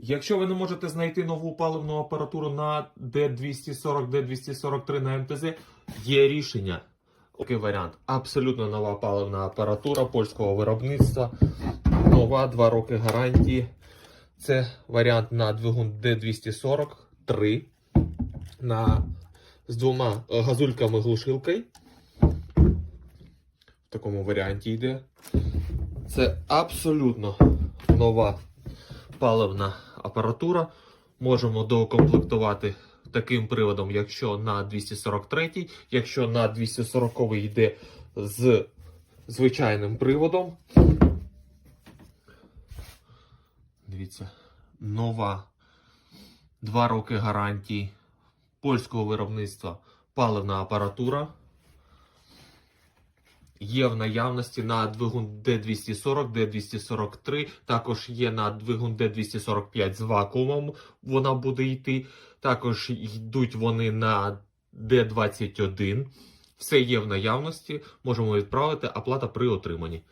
Якщо ви не можете знайти нову паливну апаратуру на D240, D243 на МТЗ, є рішення. Такий варіант. Абсолютно нова паливна апаратура польського виробництва. Нова, 2 роки гарантії. Це варіант на двигун D243 на, з двома е, газульками-глушилкою. В такому варіанті йде. Це абсолютно нова паливна апаратура. Можемо доукомплектувати таким приводом, якщо на 243, якщо на 240 йде з звичайним приводом. Дивіться, нова 2 роки гарантії польського виробництва паливна апаратура. Є в наявності на двигун D240, D243, також є на двигун D245 з вакуумом, вона буде йти. Також йдуть вони на D21. Все є в наявності, можемо відправити, оплата при отриманні.